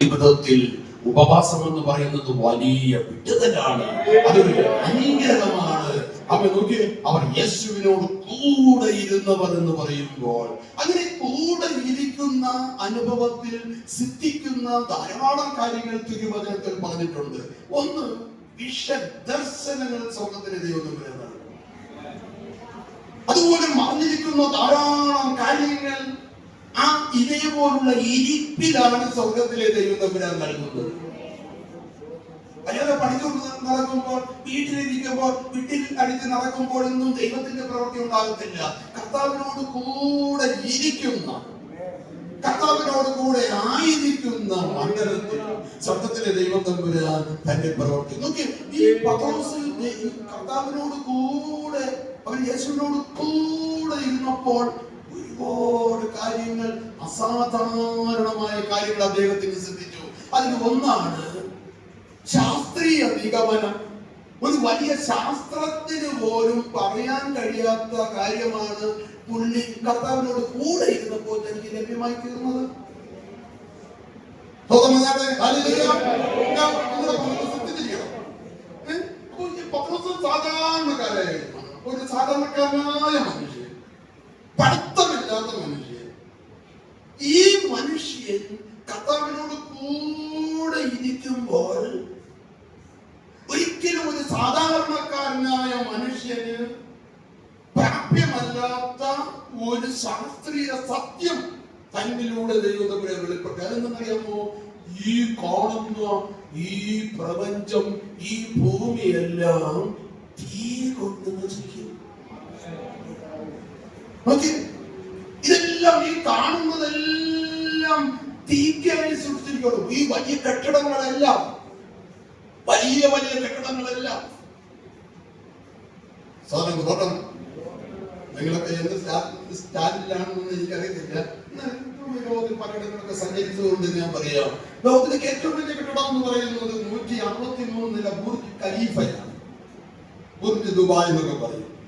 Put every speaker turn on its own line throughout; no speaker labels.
ജീവിതത്തിൽ ഉപവാസം എന്ന് പറയുന്നത് വലിയ വിടുതലാണ് അതൊരു അനുഗ്രഹമാണ്. അവ നോക്കി അവർ യേശുവിനോട് കൂടെ ഇരുന്നവർ എന്ന് പറയുമ്പോൾ അങ്ങനെ കൂടെ ഇരിക്കുന്ന അനുഭവത്തിൽ സിദ്ധിക്കുന്ന ധാരാളം കാര്യങ്ങൾ തിരുവചനത്തിൽ പറഞ്ഞിട്ടുണ്ട്. ഒന്ന് വിഷദർശനങ്ങൾ സ്വർഗത്തിന് ദൈവം വരുന്നത് അതുപോലെ മറിഞ്ഞിരിക്കുന്ന ധാരാളം ഇതേപോലുള്ള ഇരിപ്പിലാണ് സ്വർഗത്തിലെ ദൈവം തമ്പുരാൻ നൽകുന്നത് അല്ലാതെ പഠിച്ചുകൊണ്ട് നടക്കുമ്പോൾ വീട്ടിലിരിക്കുമ്പോൾ വീട്ടിൽ അടിച്ച് നടക്കുമ്പോഴൊന്നും ദൈവത്തിന്റെ പ്രവൃത്തി ഉണ്ടാകത്തില്ല. കർത്താവിനോട് കൂടെ ഇരിക്കുന്ന കർത്താവിനോട് കൂടെ ആയിരിക്കുന്ന മണ്ഡലത്തിൽ സ്വർഗത്തിലെ ദൈവം തമ്പുരാൻ തന്റെ പ്രവർത്തി നോക്കി ഈ പത്രോസ് കർത്താവിനോട് കൂടെ അവൻ യേശുവിനോട് കൂടെ ഇരുന്നപ്പോൾ ഒരുപാട് കാര്യങ്ങൾ അസാധാരണമായ കാര്യങ്ങൾ അദ്ദേഹത്തിന് ശ്രദ്ധിച്ചു അതിൽ ഒന്നാണ് ശാസ്ത്രീയ നിഗമനം. ഒരു വലിയ ശാസ്ത്രത്തിന് പോലും പറയാൻ കഴിയാത്ത കാര്യമാണ് പുള്ളി കർത്താവിനോട് കൂടെ ഇരുന്നപ്പോൾ തനിക്ക് ലഭ്യമായി തീർന്നത് സാധാരണക്കാരായിരുന്നു ഒരു സാധാരണക്കാരനായ മനുഷ്യൻ പഠിത്തമില്ലാത്ത മനുഷ്യൻ ഈ കർത്താവിനോട് കൂടെ ഇരിക്കുമ്പോൾ ഒരിക്കലും ഒരു സാധാരണക്കാരനായ മനുഷ്യന് പ്രാപ്യമല്ലാത്ത ഒരു ശാസ്ത്രീയ സത്യം തന്നിലൂടെ ദൈവത്തെ വെളിപ്പെട്ടു. അതെന്തെന്നറിയാമോ? ഈ കാണുന്ന ഈ പ്രപഞ്ചം ഈ ഭൂമിയെല്ലാം തീ കൊണ്ട് നശിക്കും നോക്കി കാണുന്നതെല്ലാം സൂക്ഷിച്ചിരിക്കുന്നു. ഈ വലിയ കെട്ടിടങ്ങളെല്ലാം വലിയ വലിയ കെട്ടിടങ്ങളെല്ലാം. സാധനം തോട്ടം നിങ്ങളൊക്കെ എന്ത് സ്റ്റാ- സ്റ്റാൻഡിലാണെന്ന് എനിക്കറിയത്തില്ല. ലോകത്തിൽ പലയിടങ്ങളൊക്കെ സഞ്ചരിച്ചതുകൊണ്ട് ഞാൻ പറയാം. ലോകത്തിലേക്ക് ഏറ്റവും വലിയ കെട്ടിടം എന്ന് പറയുന്നത് നൂറ്റി അറുപത്തി മൂന്ന് നില ബുർജ് ഖലീഫയാണ്. ബുർജ് ദുബായ് എന്നൊക്കെ പറയും.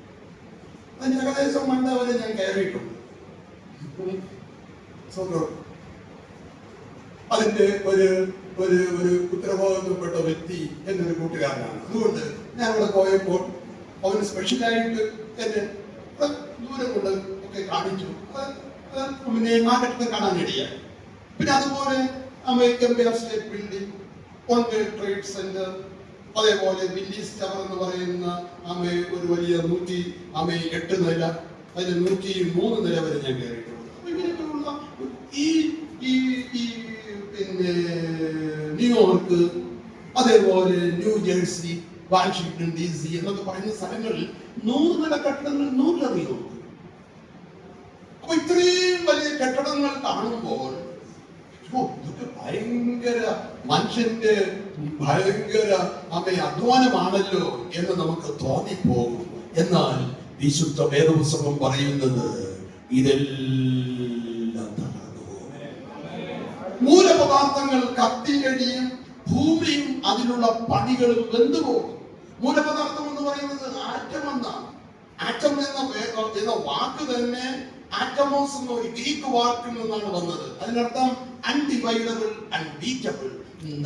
അതിന് ഏകദേശം മണ്ട വരെ ഞാൻ കയറിയിട്ടുണ്ട്. സ്വന്തം അതിന്റെ ഒരു ഒരു ഒരു ഉത്തരവാദിത്വപ്പെട്ട വ്യക്തി എന്നൊരു കൂട്ടുകാരനാണ്. അതുകൊണ്ട് ഞാൻ അവിടെ പോയപ്പോൾ അവന് സ്പെഷ്യലായിട്ട് എന്നെ ദൂരം കൊണ്ട് ഒക്കെ കാണിച്ചു. പിന്നെ കാണാൻ ഇടയായി പിന്നെ അതുപോലെ American state building on trade center അതേപോലെ ബില്ലീസ് ടവർ എന്ന് പറയുന്ന അമ്മയെ ഒരു വലിയ നൂറ്റി അമ്മയെ എട്ട് നില അതിന് നൂറ്റി മൂന്ന് നില വരെ ഞാൻ കയറിയിട്ടുണ്ട്. അപ്പൊ ഇങ്ങനെയൊക്കെയുള്ള ഈ ഈ ന്യൂയോർക്ക് അതേപോലെ New Jersey Washington D C എന്നൊക്കെ പറയുന്ന സ്ഥലങ്ങളിൽ നൂറ് കെട്ടിടങ്ങൾ നൂറിലധികം അപ്പൊ ഇത്രയും വലിയ കെട്ടിടങ്ങൾ കാണുമ്പോൾ ഇതൊക്കെ ഭയങ്കര മനുഷ്യന്റെ ഭയങ്കര അമ്മ അധ്വാനമാണല്ലോ എന്ന് നമുക്ക് തോന്നിപ്പോകും. എന്നാൽ വിശുദ്ധ വേദപുസ്തകം പറയുന്നത് ഇതെല്ലാം മൂലപദാർത്ഥങ്ങൾ കത്തിയടിയും ഭൂമിയും അതിലുള്ള പണികളും വെന്തുപോകും. മൂലപദാർത്ഥം എന്ന് പറയുന്നത് ആറ്റം എന്നാണ്. ആറ്റം എന്ന എന്ന വാക്ക് തന്നെ ആറ്റമോസ് എന്ന ഒരു ഗ്രീക്ക് വാക്കിൽ നിന്നാണ് വന്നത്. അതിനർത്ഥം അൺഡിവൈഡബിൾ അൺബീറ്റബിൾ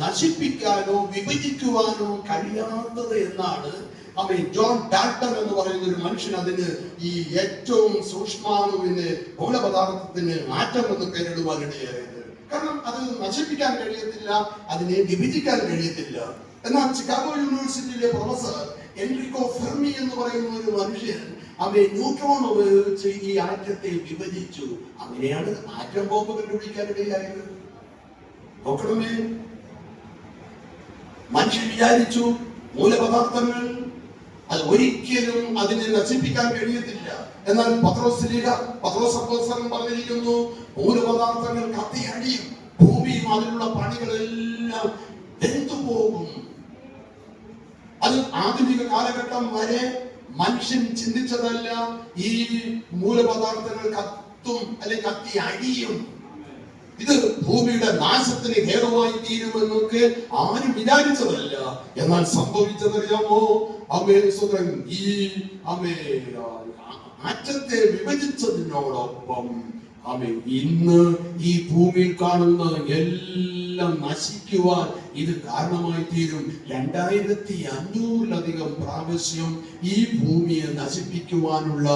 നശിപ്പിക്കാനോ വിഭജിക്കുവാനോ കഴിയാത്തത് എന്നാണ്. അവൻ ജോൺ ഡാൽട്ടൺ എന്ന് പറയുന്ന ഒരു മനുഷ്യൻ അതിന് ഈ ഏറ്റവും സൂക്ഷ്മാണുവിന് മൂലപദാർത്ഥത്തിന് ആറ്റം എന്ന് പേരിടുവാനിടയായത്. കാരണം അത് നശിപ്പിക്കാൻ കഴിയത്തില്ല അതിനെ വിഭജിക്കാൻ കഴിയത്തില്ല. എന്നാൽ ചിക്കാഗോ യൂണിവേഴ്സിറ്റിയിലെ പ്രൊഫസർ എൻറിക്കോ ഫെർമി എന്ന് പറയുന്ന ഒരു മനുഷ്യൻ അവയെ ന്യൂട്രോൺ ഉപയോഗിച്ച് ഈ ആറ്റത്തെ വിഭജിച്ചു. അങ്ങനെയാണ് ആറ്റം ബോംബ് കണ്ടുപിടിക്കാനിടയായത് നോക്കണമേ. മനുഷ്യൻ വിചാരിച്ചു മൂലപദാർത്ഥങ്ങൾ അത് ഒരിക്കലും അതിനെ നശിപ്പിക്കാൻ കഴിയത്തില്ല. എന്നാൽ പത്രോസ് ലീഗ പത്രോസ് അപ്പോസ്തലൻ പറഞ്ഞിരിക്കുന്നു മൂലപദാർത്ഥങ്ങൾ കത്തിയടിയും ഭൂമിയും അതിലുള്ള പണികളെല്ലാം വെന്തുപോകും. അത് ആധുനിക കാലഘട്ടം വരെ മനുഷ്യൻ ചിന്തിച്ചതല്ല ഈ മൂലപദാർത്ഥങ്ങൾ കത്തും അല്ലെങ്കിൽ കത്തി അടിയും ഇത് ഭൂമിയുടെ നാശത്തിന് ഹേതുവായി തീരുമെന്നൊക്കെ ആരും വിചാരിച്ചതല്ല എന്നാൽ സംഭവിച്ചതറിയാമോ അമ്മേ സുതൻ ഈ അമ്മേ ആറ്റത്തെ വിഭജിച്ചതിനോടൊപ്പം
ആമേൻ. ഇന്ന് ഈ ഭൂമിയിൽ കാണുന്ന എല്ലാം നശിക്കുവാൻ ഇത് കാരണമായി തീരും. രണ്ടായിരത്തി അഞ്ഞൂറിലധികം പ്രാവശ്യം ഈ ഭൂമിയെ നശിപ്പിക്കുവാനുള്ള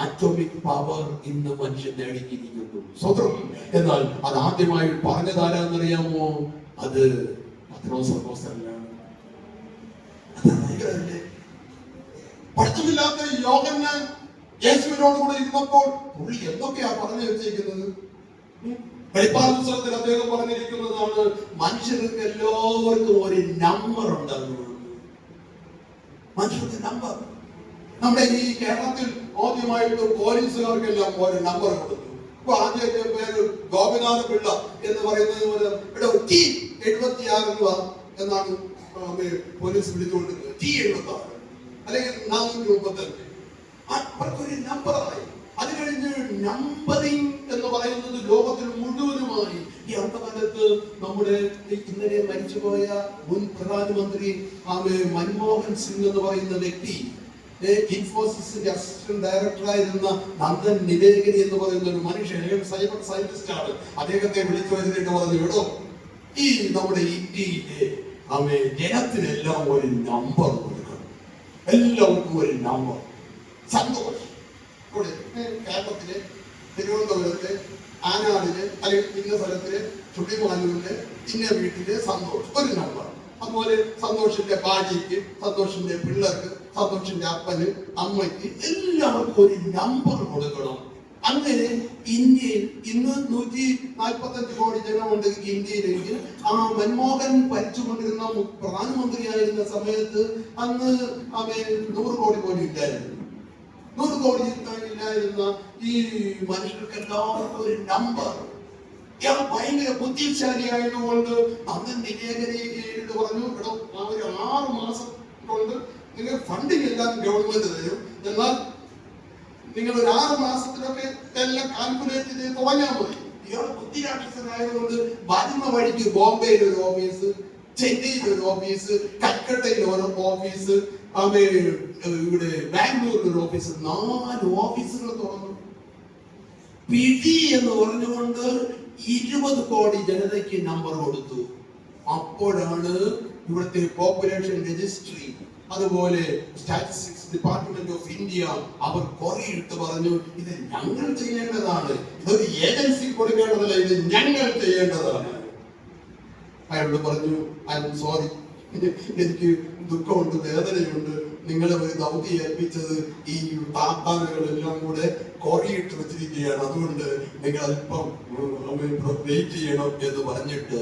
ആറ്റോമിക് പവർ ഇന്ന് മനുഷ്യൻ നേടിയിരിക്കുന്നു. സ്വതം എന്നാൽ അത് ആദ്യമായി പത്രോസ് അപ്പോസ്തലനാണ്. അത് ഭയങ്കരമല്ലേ? പഠിത്തമില്ലാത്ത യേശുവിനോട് കൂടെ ഇരുന്നപ്പോൾ പുള്ളി എന്തൊക്കെയാ പറഞ്ഞു വെച്ചിരിക്കുന്നത്? പരിപാലനത്തിൽ അദ്ദേഹം പറഞ്ഞിരിക്കുന്നതാണ് മനുഷ്യർക്ക് എല്ലാവർക്കും ഒരു നമ്പർ ഉണ്ടെന്ന്. മനുഷ്യർക്ക് നമ്പർ നമ്മുടെ ഈ കേരളത്തിൽ ആദ്യമായിട്ട് പോലീസുകാർക്കെല്ലാം ഒരു നമ്പർ കൊടുത്തു ഇപ്പൊ ആദ്യത്തെ പേര് ഗോപിനാഥ പിള്ള എന്ന് പറയുന്നത് പോലെ ഇവിടെ ടി എഴുപത്തി ആറ് രൂപ എന്നാണ് പോലീസ് വിളിച്ചുകൊണ്ടിരുന്നത്. ടി എഴുപത്തി ആറ് അല്ലെങ്കിൽ നാനൂറ്റി മുപ്പത്തഞ്ച് അവർക്കൊരു നമ്പറായി. അത് കഴിഞ്ഞ് നമ്പറിംഗ് എന്ന് പറയുന്നത് ലോകത്തിൽ മുഴുവനുമായി. ഈ അന്തകാലത്ത് നമ്മുടെ ഇന്നലെ മരിച്ചുപോയ മുൻ പ്രധാനമന്ത്രി മൻമോഹൻ സിംഗ് എന്ന് പറയുന്ന വ്യക്തി ഇൻഫോസിസിന്റെ അസിസ്റ്റന്റ് ഡയറക്ടറായിരുന്ന നന്ദൻ നിവേകരി എന്ന് പറയുന്ന ഒരു മനുഷ്യൻ സൈബർ സയന്റിസ്റ്റ് ആണ് അദ്ദേഹത്തെ വിളിച്ചു വരുന്നിട്ട് പറഞ്ഞു എടോ ഈ നമ്മുടെ ഇന്ത്യയിലെ ആമേ ജനത്തിനെല്ലാം ഒരു നമ്പർ കൊടുക്കണം. എല്ലാവർക്കും ഒരു നമ്പർ സന്തോഷം. കേരളത്തിലെ തിരുവനന്തപുരത്തെ ആനാടിൽ അല്ലെങ്കിൽ ഇന്ന സ്ഥലത്തിൽ ചുള്ളിമാനൂരിൽ ഇന്ന വീട്ടിൽ സന്തോഷം. ഒരു നമ്പർ അതുപോലെ സന്തോഷിന്റെ ഭാര്യയ്ക്ക് സന്തോഷിന്റെ പിള്ളേർക്ക് സന്തോഷിന്റെ അപ്പന് അമ്മയ്ക്ക് എല്ലാവർക്കും ഒരു നമ്പർ കൊടുക്കണം. അങ്ങനെ ഇന്ത്യയിൽ ഇന്ന് നൂറ്റി നാൽപ്പത്തഞ്ച് കോടി ജനമുണ്ട് ഇന്ത്യയിലെങ്കിൽ ആ മൻമോഹൻ ഭരിച്ചുകൊണ്ടിരുന്ന പ്രധാനമന്ത്രിയായിരുന്ന സമയത്ത് അന്ന് അവൻ നൂറ് കോടി പോലും ഇല്ലായിരുന്നു. നൂറ് കോടി ഇല്ലായിരുന്ന ഈ മനുഷ്യർക്ക് എല്ലാവർക്കും ഒരു നമ്പർ ഇയാൾ ഭയങ്കര ബുദ്ധിശാലിയായതുകൊണ്ട് അന്ന് നിവേദനയോട് പറഞ്ഞു ഇവിടെ ഒരു ആറ് മാസം കൊണ്ട് നിങ്ങൾ ഫണ്ടിങ് എല്ലാം ഗവൺമെന്റ് തരും. എന്നാൽ നിങ്ങൾ ഒരു ആറ് മാസത്തിലൊക്കെ എല്ലാം കാൽക്കുലേറ്റ് ചെയ്ത് തുടങ്ങാൻ മതി. ഇയാൾ ബുദ്ധിരാക്ഷസനായതുകൊണ്ട് വരുന്ന വഴിക്ക് ബോംബെയിൽ ഒരു ഓഫീസ് ചെന്നൈയിൽ ഒരു ഓഫീസ് കൽക്കട്ടയിൽ ഒരു ഓഫീസ് ഇവിടെ ബാംഗ്ലൂരിൽ ഒരു ഓഫീസ് നാല് ഓഫീസുകൾ തുറന്നു. പിടി എന്ന് പറഞ്ഞുകൊണ്ട് ഇരുപത് കോടി ജനതയ്ക്ക് നമ്പർ കൊടുത്തു. അപ്പോഴാണ് ഇവിടുത്തെ പോപ്പുലേഷൻ രജിസ്ട്രി അതുപോലെ സ്റ്റാറ്റിസ്റ്റിക്സ് ഡിപ്പാർട്ട്മെന്റ് ഓഫ് ഇന്ത്യ അവർ കുറെ ഇട്ട് പറഞ്ഞു ഇത് ഞങ്ങൾ ചെയ്യേണ്ടതാണ്. ഇതൊരു ഏജൻസി കൊടുക്കേണ്ടതല്ല ഇത് ഞങ്ങൾ ചെയ്യേണ്ടതാണ്. അയാളോട് പറഞ്ഞു ഐ എം സോറി എനിക്ക് ദുഃഖമുണ്ട് വേദനയുണ്ട്. നിങ്ങളെ ഒരു ദൗതി ഏൽപ്പിച്ചത് ഈ താത്താനുകളെല്ലാം കൂടെ കോറിയിട്ട് വെച്ചിരിക്കുകയാണ്. അതുകൊണ്ട് നിങ്ങൾ അല്പം വെയിറ്റ് ചെയ്യണം എന്ന് പറഞ്ഞിട്ട്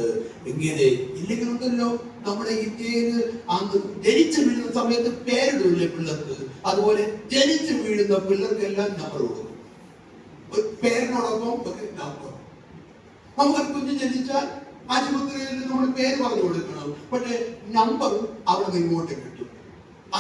ഇങ്ങനെ ഇല്ലെങ്കിൽ ഉണ്ടല്ലോ നമ്മുടെ ഇന്ത്യയിൽ അന്ന് ജനിച്ചു വീഴുന്ന സമയത്ത് പേരിടില്ലേ പിള്ളേർക്ക്? അതുപോലെ ജനിച്ചു വീഴുന്ന പിള്ളേർക്കെല്ലാം നമ്പർ കൊടുക്കും. പേരിനോടൊപ്പം ഒരു നമുക്കൊരു കുഞ്ഞ് ജനിച്ചാൽ ആശുപത്രിയിൽ നമ്മൾ പേര് പറഞ്ഞു കൊടുക്കണം. പക്ഷേ നമ്പർ അവിടെ നിന്ന് ഇങ്ങോട്ട് കിട്ടും.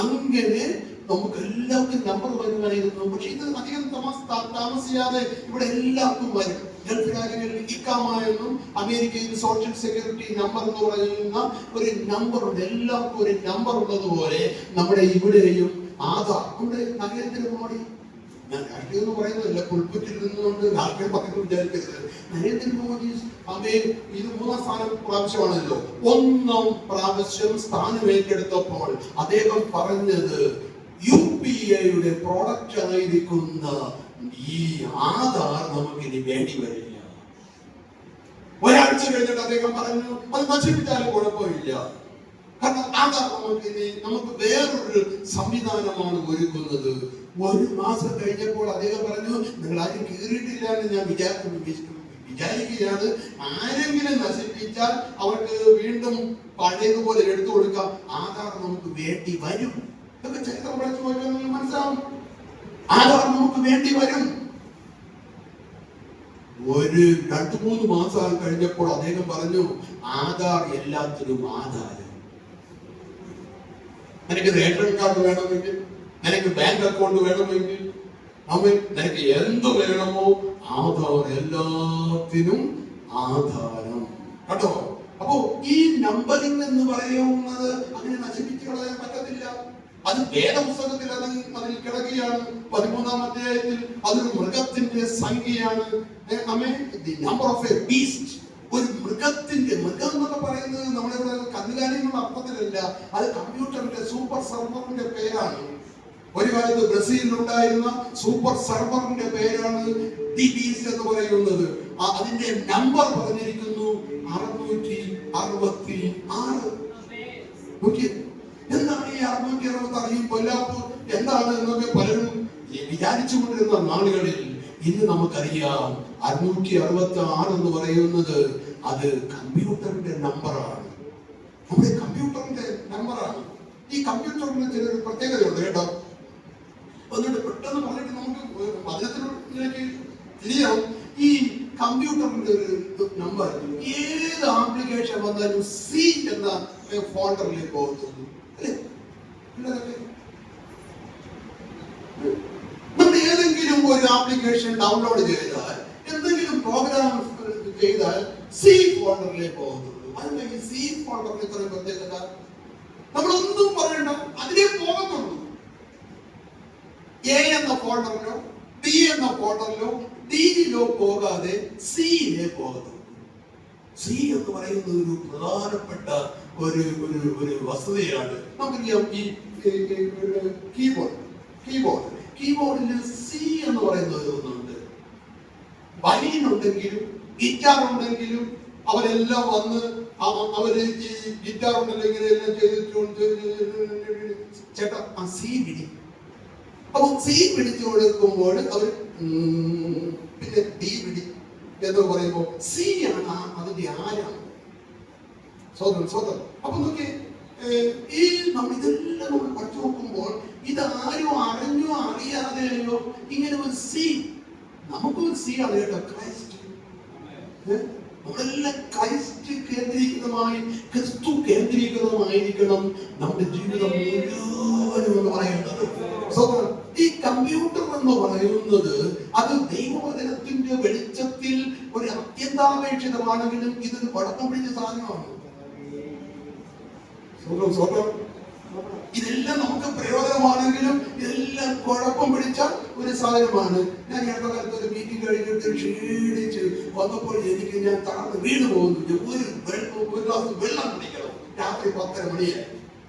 അങ്ങനെ നമുക്ക് എല്ലാവർക്കും നമ്പർ വരുമായിരുന്നു പക്ഷെ ഇത് അധികം തമസ് താമസിയാതെ ഇവിടെ എല്ലാവർക്കും വരും. ഗൾഫ് രാജ്യങ്ങളിൽ ഇക്കാമ എന്നും അമേരിക്കയിൽ സോഷ്യൽ സെക്യൂരിറ്റി നമ്പർ എന്ന് പറയുന്ന ഒരു നമ്പർ ഉണ്ട്. എല്ലാവർക്കും ഒരു നമ്പർ ഉള്ളതുപോലെ നമ്മുടെ ഇവിടെയും ആധാർ. നമ്മുടെ നരേന്ദ്രമോദി ഞാൻ രാഷ്ട്രീയം എന്ന് പറയുന്നതല്ല പുൽപ്പറ്റിൽ നിന്നുകൊണ്ട് രാഷ്ട്രീയം പറയുന്നു വിചാരിക്കരുത്. നരേന്ദ്രമോദി അതേ ഇത് മൂന്നാം സ്ഥാനം പ്രാവശ്യമാണല്ലോ. ഒന്നാം പ്രാവശ്യം സ്ഥാനം ഏറ്റെടുത്തപ്പോൾ അദ്ദേഹം പറഞ്ഞത് യു പി ഐയുടെ പ്രോഡക്റ്റ് ആയിരിക്കുന്ന ഈ ആധാർ നമുക്കിനി വേണ്ടി വരില്ല. ഒരാഴ്ച കഴിഞ്ഞിട്ട് അദ്ദേഹം പറഞ്ഞു അത് നശിപ്പിച്ചാലും കുഴപ്പമില്ല. കാരണം ആധാർ നമുക്ക് ഇനി നമുക്ക് വേറൊരു സംവിധാനമാണ് ഒരുക്കുന്നത്. ഒരു മാസം കഴിഞ്ഞപ്പോൾ അദ്ദേഹം പറഞ്ഞു നിങ്ങൾ ആരും കീറിയിട്ടില്ല എന്ന് ഞാൻ വിചാരിക്കുന്നു വിച- വിചാരിക്കുകയാണ് ആരെങ്കിലും നശിപ്പിച്ചാൽ അവർക്ക് വീണ്ടും പഴയതുപോലെ എടുത്തു കൊടുക്കാം. ആധാർ നമുക്ക് വേണ്ടി വരും. ഇതൊക്കെ ചരിത്രം പഠിച്ചു പോയാൽ നിങ്ങൾ മനസ്സിലാവും. ആധാർ നമുക്ക് വേണ്ടി വരും. ഒരു രണ്ടു മൂന്ന് മാസം കഴിഞ്ഞപ്പോൾ അദ്ദേഹം പറഞ്ഞു ആധാർ എല്ലാത്തിനും ആധാരം. എനിക്ക് റേഷൻ കാർഡ് വേണമെങ്കിൽ നിനക്ക് ബാങ്ക് അക്കൗണ്ട് വേണമെങ്കിൽ അവൻ നിനക്ക് എന്ത് വേണമോ ആധാർ എല്ലാത്തിനും ആധാരം. കേട്ടോ? അപ്പോ ഈ നമ്പറിംഗ് എന്ന് പറയുന്നത് അങ്ങനെ നശിപ്പിച്ചു കളയാൻ പറ്റത്തില്ല. അത് വേദപുസ്തകത്തിൽ അത് അതിൽ കിടക്കുകയാണ്. പതിമൂന്നാം അധ്യായത്തിൽ അതൊരു മൃഗത്തിന്റെ സംഖ്യയാണ്. നമ്പർ ഓഫ് എ ബീസ്റ്റ് ഒരു മൃഗത്തിന്റെ മൃഗം എന്നൊക്കെ പറയുന്നത് നമ്മളിവിടെ കന്നുകാലികളുടെ അർത്ഥത്തിലല്ല. അത് കമ്പ്യൂട്ടറിന്റെ സൂപ്പർ സർവറിന്റെ പേരാണ്. ഒരു കാലത്ത് ബ്രസീലിൽ ഉണ്ടായിരുന്ന സൂപ്പർ സർവറിന്റെ പേരാണ് ഡിബീസ് എന്ന് പറയുന്നത്. അതിന്റെ നമ്പർ പറഞ്ഞിരിക്കുന്നു അറുന്നൂറ്റി അറുപത്തി ആറ്. എന്താണ് ഈ അറുന്നൂറ്റി അറുപത്തി ആറ്? ഈ കൊല്ലാപ്പൂർ എന്താണ് എന്നൊക്കെ പലരും വിചാരിച്ചു കൊണ്ടിരുന്ന നാളുകളിൽ ഇന്ന് നമുക്കറിയാം അറുന്നൂറ്റി അറുപത്തി ആറ് എന്ന് പറയുന്നത് അത് കമ്പ്യൂട്ടറിന്റെ നമ്പറാണ്. നമ്മുടെ കമ്പ്യൂട്ടറിന്റെ നമ്പറാണ്. ഈ കമ്പ്യൂട്ടറിന് ചിലൊരു പ്രത്യേകതയുണ്ട് കേട്ടോ. ഒന്നുകൂടെ പെട്ടെന്ന് പറഞ്ഞിട്ട് നമുക്ക് വചനത്തിലേക്ക് തിരിയാവും ഈ കമ്പ്യൂട്ടറിന്റെ ഒരു നമ്പർ ഏത് ആപ്ലിക്കേഷൻ വന്നാലും സി എന്ന ഫോൾഡറിലേക്ക് പോകത്തുള്ളൂ നമ്മൾ ഏതെങ്കിലും ഒരു ആപ്ലിക്കേഷൻ ഡൗൺലോഡ് ചെയ്താൽ എന്തെങ്കിലും പ്രോഗ്രാം ചെയ്താൽ സി ഫോൾഡറിലേക്ക് പോകുന്നുള്ളൂ അതിന്റെ സി ഫോൾഡറിൽ പ്രത്യേകത? നമ്മളൊന്നും പറയണ്ട. അതിലേ പോകത്തുള്ളൂ. എന്ന ഫോൾഡറിലോ ബി എന്ന ഫോൾഡറിലോ ഡിയിലോ പോകാതെ സിയിലേ പോകുന്നു സി എന്ന് പറയുന്നത് ഒരു പ്രധാനപ്പെട്ട ഒരു ഒരു ഒരു വസ്തുതയാണ്. നമുക്കറിയാം ഈ കീബോർഡ്. കീബോർഡ്. കീബോർഡിൽ സി എന്ന് പറയുന്നത് ഒന്നുണ്ട് വയലിൻ ഉണ്ടെങ്കിലും ഗിറ്റാർ ഉണ്ടെങ്കിലും അവരെല്ലാം വന്ന് അവ- അവർ ഗിറ്റാർ ഉണ്ടല്ലോ എല്ലാം ചേട്ടാ ആ സി പിടി അപ്പൊ സി പിടിച്ചു കൊടുക്കുമ്പോൾ അവർ പിന്നെ ഡി പിടി. എന്ന് പറയുമ്പോൾ സി ആണ് അതിന്റെ ആരാണ്? സ്വതന്ത്രം സ്വതന്ത്രം. അപ്പൊ നോക്കിയേ ഈ ഇതെല്ലാം നമ്മൾ പഠിച്ചു നോക്കുമ്പോൾ ഇതാരും അറിഞ്ഞോ അറിയാതെയോ ഇങ്ങനെ ഒരു സി നമുക്ക് ഒരു സി ആണ് ക്രൈസ്റ്റ്? നമ്മളെല്ലാം ക്രൈസ്റ്റ് കേന്ദ്രീകൃതമായി ക്രിസ്തു കേന്ദ്രീകൃതമായിരിക്കണം നമ്മുടെ ജീവിതം മുഴുവനും എന്ന് പറയുന്നത് സഹോദരൻ, ഈ കമ്പ്യൂട്ടർ എന്ന് പറയുന്നത് അത് ദൈവവചനത്തിന്റെ വെളിച്ചത്തിൽ ഒരു അത്യന്താപേക്ഷിതമാണെങ്കിലും ഇതൊരു വടക്കം പിടിച്ച സാധനമാണ് ഇതെല്ലാം നമുക്ക് പ്രയോജനമാണെങ്കിലും ഇതെല്ലാം കുഴപ്പം പിടിച്ച ഒരു സാധനമാണ്. ഞാൻ ഇടത്ത അടുത്ത കാലത്ത് ഒരു മീറ്റിംഗ് കഴിഞ്ഞിട്ട് ക്ഷീണിച്ച് വന്നപ്പോൾ എനിക്ക് ഞാൻ തളർന്ന് വീണ് പോകുന്നു. ഒരു ഗ്ലാസ് വെള്ളം കുടിക്കണം. രാത്രി പത്തര മണിയായി.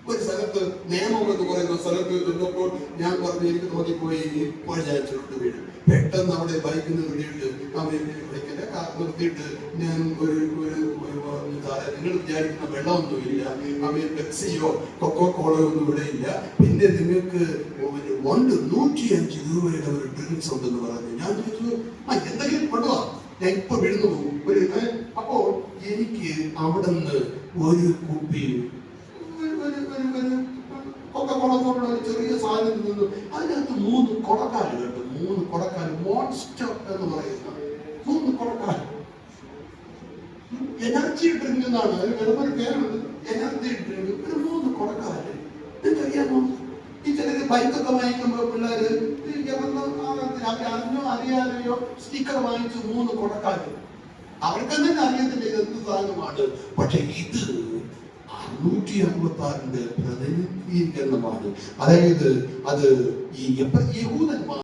ഒരു സ്ഥലത്ത് നിയമം എന്ന് പറയുന്ന സ്ഥലത്ത് നിന്നപ്പോൾ ഞാൻ പറഞ്ഞു എനിക്ക് നോക്കിപ്പോയി മഴ ഞാൻ ചുരുട്ട് വീഴും പെട്ടെന്ന് അവിടെ ബൈക്കിൽ നിന്ന് വിളിയിട്ട് അവരെ വിളിക്കില്ല നിർത്തിയിട്ട് ഞാൻ ഒരു ഒരു ഒരു പറഞ്ഞു, "സാറേ, നിങ്ങൾ വിചാരിക്കുന്ന വെള്ളമൊന്നും ഇല്ല. അവയെ പെപ്സിയോ കൊക്കോ കോളയോ ഒന്നും ഇവിടെ ഇല്ല. പിന്നെ നിങ്ങൾക്ക് ഒരു വണ്ട് നൂറ്റിയഞ്ച് രൂപയുടെ ഒരു ഡ്രിങ്ക്സ് ഉണ്ടെന്ന് പറഞ്ഞു. ഞാൻ ചോദിച്ചു ആ എന്തെങ്കിലും കൊണ്ടുവാ. ഞാൻ ഇപ്പൊ വിഴുന്നു പോകും ഒരു എനിക്ക് അവിടെ നിന്ന് ഒരു കുപ്പി പോലുള്ള ഒരു ചെറിയ സാധനത്തിൽ നിന്നു. അതിനകത്ത് മൂന്ന് കൊടക്കാൽ കേട്ടു. മൂന്ന് കൊടക്കാൽ മോൺസ്റ്റർ എന്ന് പറയുന്ന മൂന്ന് കൊടക്കാൽ എനർജി ഡ്രിങ്ക് എന്നാണ്. അതിന് വേറൊരു പേരുണ്ട്. Energy drink. ഒരു മൂന്ന് കൊടക്കാൽ നിങ്ങൾക്കറിയാമോ ഈ ചിലര് ബൈക്കൊക്കെ വാങ്ങിക്കുമ്പോൾ പിള്ളേര് അറിഞ്ഞോ അറിയാതെയോ സ്റ്റിക്കർ വാങ്ങിച്ചു മൂന്ന് കൊടക്കാൽ അവർക്ക് തന്നെ അറിയത്തില്ല ഇത് എന്ത് സാധനമാണ്. പക്ഷെ ഇത് അറുന്നൂറ്റി അമ്പത്തി ആറിന്റെ പ്രതിനിധീകരണമാണ് അതായത് അത് ഈ യഹൂദന്മാർ